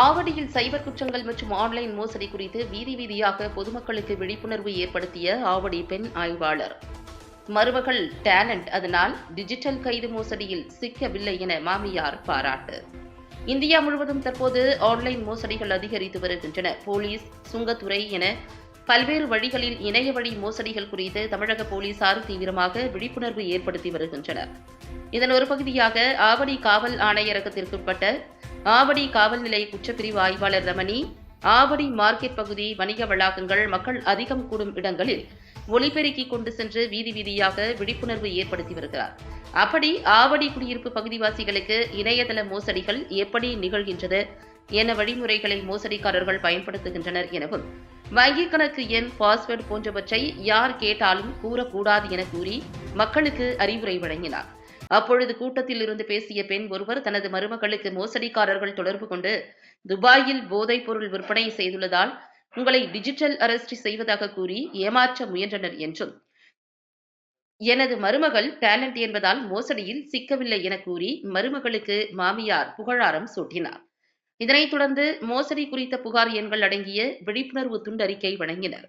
ஆவடியில் சைபர் குற்றங்கள் மற்றும் ஆன்லைன் மோசடி குறித்து வீதி வீதியாக பொதுமக்களுக்கு விழிப்புணர்வு ஏற்படுத்திய ஆவடி பெண் ஆய்வாளர். மருமகள் டேலண்ட் அதனால் டிஜிட்டல் கைது மோசடியில் சிக்கவில்லை என மாமியார் பாராட்டு. இந்தியா முழுவதும் தற்போது ஆன்லைன் மோசடிகள் அதிகரித்து வருகின்றன. போலீஸ் சுங்கத்துறை என பல்வேறு வழிகளில் இணைய வழி மோசடிகள் குறித்து தமிழக போலீசார் தீவிரமாக விழிப்புணர்வு ஏற்படுத்தி வருகின்றனர். இதன் ஒரு பகுதியாக ஆவடி காவல் ஆணையரகத்திற்குட்பட்ட ஆவடி காவல் நிலைய குற்றப்பிரிவு ஆய்வாளர் ரமணி ஆவடி மார்க்கெட் பகுதி வணிக வளாகங்கள் மக்கள் அதிகம் கூடும் இடங்களில் ஒளிபெருக்கி கொண்டு சென்று வீதி வீதியாக விழிப்புணர்வு ஏற்படுத்தி வருகிறார். அப்படி ஆவடி குடியிருப்பு பகுதிவாசிகளுக்கு இணையதள மோசடிகள் எப்படி நிகழ்கின்றது என வழிமுறைகளை மோசடிக்காரர்கள் பயன்படுத்துகின்றனர் எனவும் வங்கிக் கணக்கு எண் பாஸ்வேர்டு போன்றவற்றை யார் கேட்டாலும் கூறக்கூடாது என கூறி மக்களுக்கு அறிவுரை வழங்கினார். அப்பொழுது கூட்டத்தில் இருந்து பேசிய பெண் ஒருவர் தனது மருமகளுக்கு மோசடிக்காரர்கள் தொடர்பு கொண்டு துபாயில் போதைப் பொருள் விற்பனை செய்துள்ளதால் உங்களை டிஜிட்டல் அரெஸ்ட் செய்வதாக கூறி ஏமாற்ற முயன்றனர் என்றும். எனது மருமகள் டேலண்ட் என்பதால் மோசடியில் சிக்கவில்லை என கூறி மருமகளுக்கு மாமியார் புகழாரம் சூட்டினார். இதனைத் தொடர்ந்து மோசடி குறித்த புகார் எண்கள் அடங்கிய விழிப்புணர்வு துண்டறிக்கை வழங்கினர்.